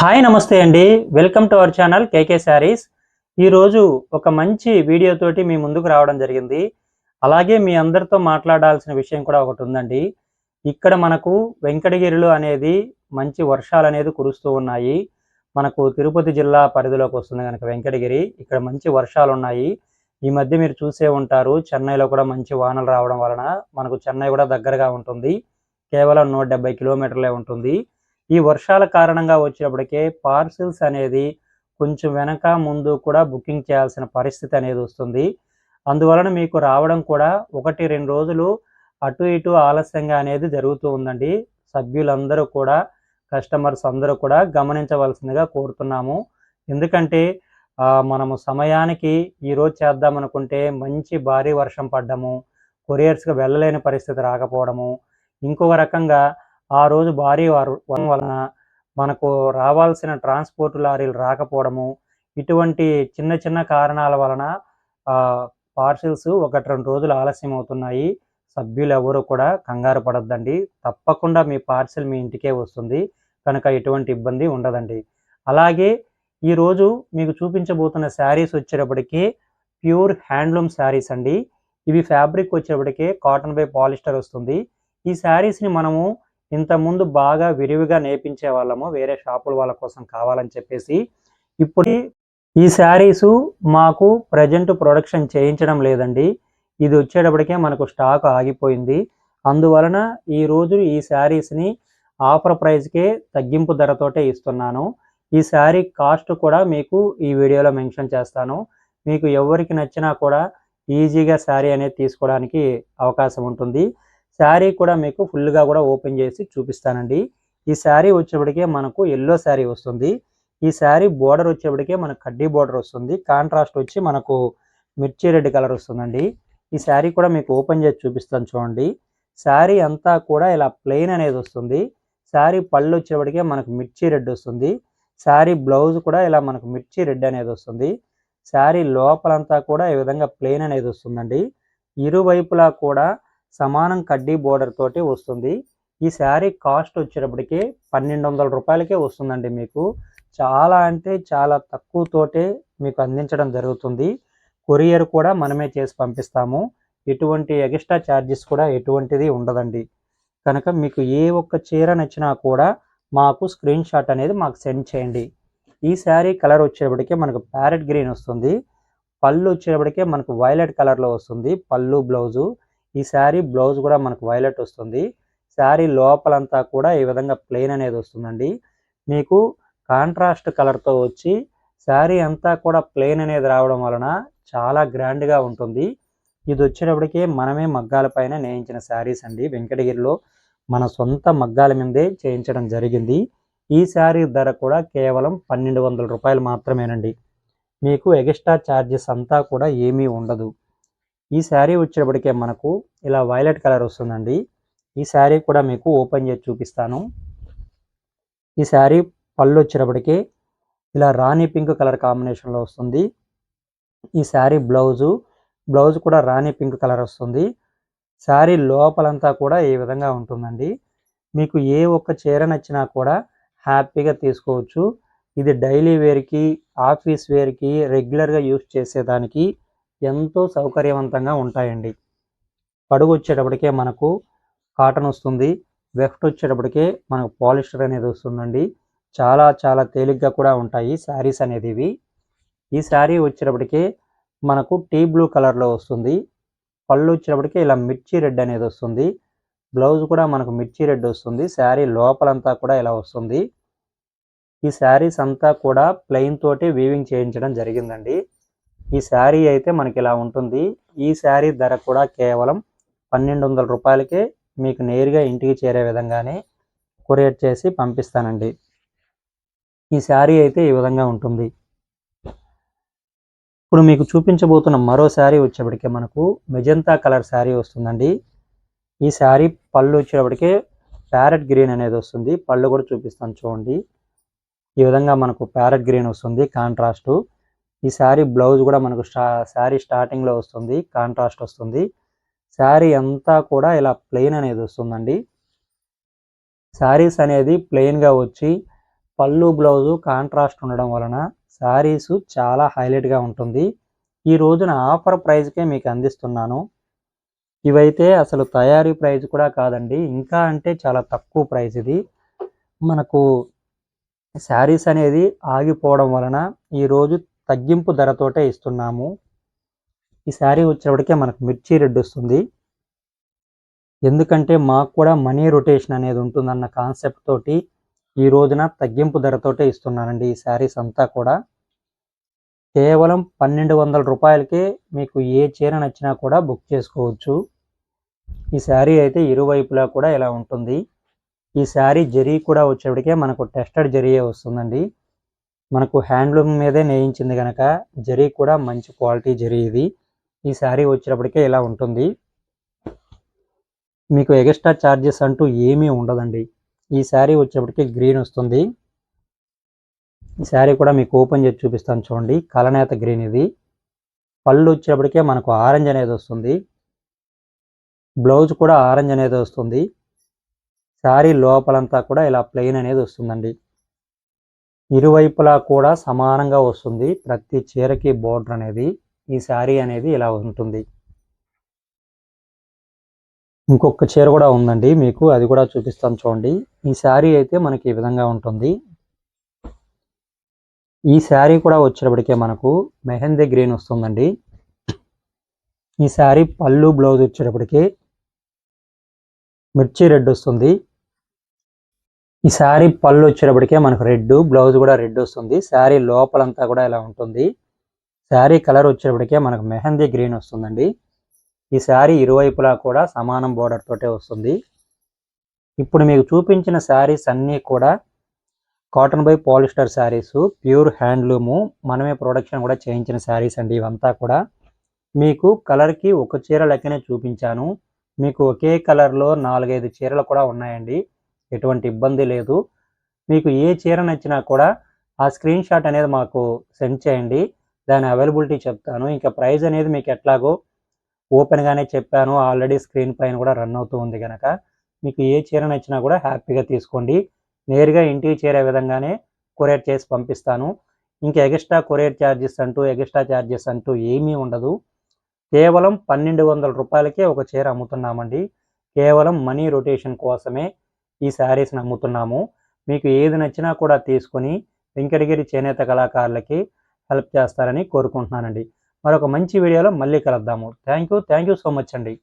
Hi నమస్తే అండి. Welcome to our channel KK sarees. ఈరోజు ఒక మంచి వీడియో తోటి మీ ముందుకు రావడం జరిగింది. అలాగే మీ అందరితో మాట్లాడాల్సిన విషయం కూడా ఒకటి ఉందండి. ఇక్కడ మనకు వెంకటగిరిలో అనేది మంచి వర్షాలు అనేది కురుస్తూ ఉన్నాయి. మనకు తిరుపతి జిల్లా పరిధిలోకి వస్తుంది కనుక వెంకటగిరి. ఇక్కడ మంచి వర్షాలు ఉన్నాయి. ఈ మధ్య మీరు చూసే ఉంటారు చెన్నైలో కూడా మంచి వానలు రావడం వలన మనకు చెన్నై కూడా దగ్గరగా ఉంటుంది. కేవలం నూట డెబ్బై కిలోమీటర్లే ఉంటుంది. ఈ వర్షాల కారణంగా వచ్చినప్పటికే పార్సిల్స్ అనేది కొంచెం వెనక ముందు కూడా బుకింగ్ చేయాల్సిన పరిస్థితి అనేది వస్తుంది. అందువలన మీకు రావడం కూడా ఒకటి రెండు రోజులు అటు ఇటు ఆలస్యంగా అనేది జరుగుతూ ఉందండి. సభ్యులందరూ కూడా కస్టమర్స్ అందరూ కూడా గమనించవలసిందిగా కోరుతున్నాము. ఎందుకంటే మనము సమయానికి ఈరోజు చేద్దాం అనుకుంటే మంచి భారీ వర్షం పడ్డము కొరియర్స్కి వెళ్ళలేని పరిస్థితి రాకపోవడము ఇంకొక రకంగా ఆ రోజు భారీ వారు వర్షం వలన మనకు రావాల్సిన ట్రాన్స్పోర్ట్ లారీలు రాకపోవడము ఇటువంటి చిన్న చిన్న కారణాల వలన పార్సిల్స్ ఒకటి రెండు రోజులు ఆలస్యం అవుతున్నాయి. సభ్యులు ఎవరు కూడా కంగారు పడొద్దండి. తప్పకుండా మీ పార్సిల్ మీ ఇంటికే వస్తుంది. కనుక ఎటువంటి ఇబ్బంది ఉండదండి. అలాగే ఈరోజు మీకు చూపించబోతున్న శారీస్ వచ్చేటప్పటికి ప్యూర్ హ్యాండ్లూమ్ శారీస్ అండి. ఇవి ఫ్యాబ్రిక్ వచ్చేటప్పటికే కాటన్ బై పాలిస్టర్ వస్తుంది. ఈ శారీస్ని మనము ఇంతకుముందు బాగా విరివిగా నేర్పించే వాళ్ళము వేరే షాపుల వాళ్ళ కోసం కావాలని చెప్పేసి ఇప్పుడు ఈ శారీస్ మాకు ప్రజెంట్ ప్రొడక్షన్ చేయించడం లేదండి. ఇది వచ్చేటప్పటికే మనకు స్టాక్ ఆగిపోయింది. అందువలన ఈ రోజు ఈ శారీస్ని ఆఫర్ ప్రైస్కే తగ్గింపు ధరతోటే ఇస్తున్నాను. ఈ శారీ కాస్ట్ కూడా మీకు ఈ వీడియోలో మెన్షన్ చేస్తాను. మీకు ఎవరికి నచ్చినా కూడా ఈజీగా శారీ అనేది తీసుకోవడానికి అవకాశం ఉంటుంది. శారీ కూడా మీకు ఫుల్గా కూడా ఓపెన్ చేసి చూపిస్తానండి. ఈ శారీ వచ్చేప్పటికే మనకు ఎల్లో శారీ వస్తుంది. ఈ శారీ బోర్డర్ వచ్చేప్పటికే మనకు కడ్డీ బోర్డర్ వస్తుంది. కాంట్రాస్ట్ వచ్చి మనకు మిర్చి రెడ్ కలర్ వస్తుందండి. ఈ శారీ కూడా మీకు ఓపెన్ చేసి చూపిస్తాను చూడండి. శారీ అంతా కూడా ఇలా ప్లెయిన్ అనేది వస్తుంది. శారీ పళ్ళు వచ్చేప్పటికే మనకు మిర్చి రెడ్ వస్తుంది. శారీ బ్లౌజ్ కూడా ఇలా మనకు మిర్చి రెడ్ అనేది వస్తుంది. శారీ లోపలంతా కూడా ఈ విధంగా ప్లెయిన్ అనేది వస్తుందండి. ఇరువైపులా కూడా సమానం కడ్డీ బోర్డర్ తోటి వస్తుంది. ఈ శారీ కాస్ట్ వచ్చేటప్పటికి పన్నెండు వందల రూపాయలకే వస్తుందండి మీకు. చాలా అంటే చాలా తక్కువతోటే మీకు అందించడం జరుగుతుంది. కొరియర్ కూడా మనమే చేసి పంపిస్తాము. ఎటువంటి ఎక్స్ట్రా ఛార్జెస్ కూడా ఎటువంటిది ఉండదండి. కనుక మీకు ఏ ఒక్క చీర నచ్చినా కూడా మాకు స్క్రీన్ షాట్ అనేది మాకు సెండ్ చేయండి. ఈ శారీ కలర్ వచ్చేటప్పటికే మనకు ప్యారెట్ గ్రీన్ వస్తుంది. పళ్ళు వచ్చేటప్పటికే మనకు వైలెట్ కలర్లో వస్తుంది. పళ్ళు బ్లౌజు ఈ శారీ బ్లౌజ్ కూడా మనకు వైలెట్ వస్తుంది. శారీ లోపలంతా కూడా ఈ విధంగా ప్లెయిన్ అనేది వస్తుందండి. మీకు కాంట్రాస్ట్ కలర్తో వచ్చి శారీ అంతా కూడా ప్లెయిన్ అనేది రావడం వలన చాలా గ్రాండ్గా ఉంటుంది. ఇది వచ్చేటప్పటికే మనమే మగ్గాల పైన నేయించిన శారీస్ అండి. వెంకటగిరిలో మన సొంత మగ్గాల మీదే చేయించడం జరిగింది. ఈ శారీ ధర కూడా కేవలం పన్నెండు వందల రూపాయలు మాత్రమేనండి. మీకు ఎక్స్ట్రా ఛార్జెస్ అంతా కూడా ఏమీ ఉండదు. ఈ శారీ వచ్చేటప్పటికే మనకు ఇలా వైలెట్ కలర్ వస్తుందండి. ఈ శారీ కూడా మీకు ఓపెన్ చేసి చూపిస్తాను. ఈ శారీ పళ్ళు వచ్చేటప్పటికే ఇలా రాణి పింక్ కలర్ కాంబినేషన్లో వస్తుంది. ఈ శారీ బ్లౌజు బ్లౌజ్ కూడా రాణి పింక్ కలర్ వస్తుంది. శారీ లోపలంతా కూడా ఈ విధంగా ఉంటుందండి. మీకు ఏ ఒక్క చీర నచ్చినా కూడా హ్యాపీగా తీసుకోవచ్చు. ఇది డైలీ వేర్కి ఆఫీస్ వేర్కి రెగ్యులర్గా యూస్ చేసేదానికి ఎంతో సౌకర్యవంతంగా ఉంటాయండి. పడుగు వచ్చేటప్పటికే మనకు కాటన్ వస్తుంది. వెఫ్ట్ వచ్చేటప్పటికే మనకు పాలిస్టర్ అనేది వస్తుందండి. చాలా చాలా తేలిగ్గా కూడా ఉంటాయి శారీస్ అనేది ఇవి ఈ శారీ వచ్చేటప్పటికే మనకు టీ బ్లూ కలర్లో వస్తుంది. పళ్ళు వచ్చేటప్పటికి ఇలా మిర్చి రెడ్ అనేది వస్తుంది. బ్లౌజ్ కూడా మనకు మిర్చి రెడ్ వస్తుంది. శారీ లోపలంతా కూడా ఇలా వస్తుంది. ఈ శారీస్ అంతా కూడా ప్లెయిన్ తోటి వీవింగ్ చేయించడం జరిగిందండి. ఈ శారీ అయితే మనకి ఇలా ఉంటుంది. ఈ శారీ ధర కూడా కేవలం పన్నెండు వందల రూపాయలకే మీకు నేరుగా ఇంటికి చేరే విధంగానే కొరియర్ చేసి పంపిస్తానండి. ఈ శారీ అయితే ఈ విధంగా ఉంటుంది. ఇప్పుడు మీకు చూపించబోతున్న మరో శారీ వచ్చేప్పటికే మనకు మెజంతా కలర్ శారీ వస్తుందండి. ఈ శారీ పళ్ళు వచ్చేటప్పటికే ప్యారెట్ గ్రీన్ అనేది వస్తుంది. పళ్ళు కూడా చూపిస్తాను చూడండి. ఈ విధంగా మనకు ప్యారెట్ గ్రీన్ వస్తుంది. కాంట్రాస్టు. ఈ శారీ బ్లౌజ్ కూడా మనకు స్టా శారీ స్టార్టింగ్లో వస్తుంది కాంట్రాస్ట్ వస్తుంది. శారీ అంతా కూడా ఇలా ప్లెయిన్ అనేది వస్తుందండి. శారీస్ అనేది ప్లెయిన్గా వచ్చి పళ్ళు బ్లౌజు కాంట్రాస్ట్ ఉండడం వలన శారీస్ చాలా హైలైట్గా ఉంటుంది. ఈ రోజున ఆఫర్ ప్రైస్కే మీకు అందిస్తున్నాను. ఇవైతే అసలు తయారీ ప్రైస్ కూడా కాదండి. ఇంకా అంటే చాలా తక్కువ ప్రైస్ ఇది. మనకు శారీస్ అనేది ఆగిపోవడం వలన ఈరోజు తగ్గింపు ధరతోటే ఇస్తున్నాము. ఈ శారీ వచ్చేప్పటికే మనకు మిర్చి రెడ్ వస్తుంది. ఎందుకంటే మాకు కూడా మనీ రొటేషన్ అనేది ఉంటుందన్న కాన్సెప్ట్ తోటి ఈ రోజున తగ్గింపు ధరతోటే ఇస్తున్నానండి ఈ శారీస్ అంతా కూడా. కేవలం పన్నెండు వందల రూపాయలకే మీకు ఏ చీర నచ్చినా కూడా బుక్ చేసుకోవచ్చు. ఈ శారీ అయితే ఇరువైపులా కూడా ఇలా ఉంటుంది. ఈ శారీ జరీ కూడా వచ్చేప్పటికే మనకు టెస్టెడ్ జరీయే వస్తుందండి. మనకు హ్యాండ్లూమ్ మీదే నేయించింది కనుక జరీ కూడా మంచి క్వాలిటీ జరీ ఇది. ఈ శారీ వచ్చేటప్పటికే ఇలా ఉంటుంది. మీకు ఎక్స్ట్రా ఛార్జెస్ అంటూ ఏమీ ఉండదండి. ఈ శారీ వచ్చేప్పటికి గ్రీన్ వస్తుంది. ఈ శారీ కూడా మీకు ఓపెన్ చేసి చూపిస్తాను చూడండి. కలనేత గ్రీన్ ఇది. పళ్ళు వచ్చినప్పటికే మనకు ఆరెంజ్ అనేది వస్తుంది. బ్లౌజ్ కూడా ఆరెంజ్ అనేది వస్తుంది. శారీ లోపలంతా కూడా ఇలా ప్లెయిన్ అనేది వస్తుందండి. ఇరువైపులా కూడా సమానంగా వస్తుంది. ప్రతి చీరకి బోర్డర్ అనేది ఈ శారీ అనేది ఇలా ఉంటుంది. ఇంకొక చీర కూడా ఉందండి. మీకు అది కూడా చూపిస్తాను చూడండి. ఈ శారీ అయితే మనకి ఈ విధంగా ఉంటుంది. ఈ శారీ కూడా వచ్చేటప్పటికే మనకు మెహందీ గ్రీన్ వస్తుందండి. ఈ శారీ పళ్ళు బ్లౌజ్ వచ్చేటప్పటికి మిర్చి రెడ్ వస్తుంది. ఈ శారీ పళ్ళు వచ్చేటప్పటికే మనకు రెడ్ బ్లౌజ్ కూడా రెడ్ వస్తుంది. శారీ లోపలంతా కూడా ఇలా ఉంటుంది. శారీ కలర్ వచ్చేటప్పటికే మనకు మెహందీ గ్రీన్ వస్తుందండి. ఈ శారీ ఇరువైపులా కూడా సమానం బోర్డర్ తోటే వస్తుంది. ఇప్పుడు మీకు చూపించిన శారీస్ అన్నీ కూడా cotton by polyester sarees pure handloom మనమే ప్రొడక్షన్ కూడా చేయించిన శారీస్ అండి ఇవంతా కూడా. మీకు కలర్కి ఒక చీర లెక్కనే చూపించాను. మీకు ఒకే కలర్లో నాలుగైదు చీరలు కూడా ఉన్నాయండి. ఎటువంటి ఇబ్బంది లేదు. మీకు ఏ చీర నచ్చినా కూడా ఆ స్క్రీన్ షాట్ అనేది మాకు సెండ్ చేయండి. దాని అవైలబిలిటీ చెప్తాను. ఇంకా ప్రైస్ అనేది మీకు ఎట్లాగో ఓపెన్గానే చెప్పాను. ఆల్రెడీ స్క్రీన్ పైన కూడా రన్ అవుతూ ఉంది కనుక మీకు ఏ చీర నచ్చినా కూడా హ్యాపీగా తీసుకోండి. నేరుగా ఇంటికి చేరే విధంగానే కొరియర్ చేసి పంపిస్తాను. ఇంకా ఎగస్ట్రా కొరియర్ ఛార్జెస్ అంటూ ఎగస్ట్రా ఛార్జెస్ అంటూ ఏమీ ఉండదు. కేవలం పన్నెండు వందల రూపాయలకే ఒక చీర అమ్ముతున్నామండి. కేవలం మనీ రొటేషన్ కోసమే ఈ శారీస్ని అమ్ముతున్నాము మీకు ఏది నచ్చినా కూడా తీసుకొని వెంకటగిరి చేనేత కళాకారులకి హెల్ప్ చేస్తారని కోరుకుంటున్నానండి. మరొక మంచి వీడియోలో మళ్ళీ కలుద్దాము. Thank you. Thank you so much అండి.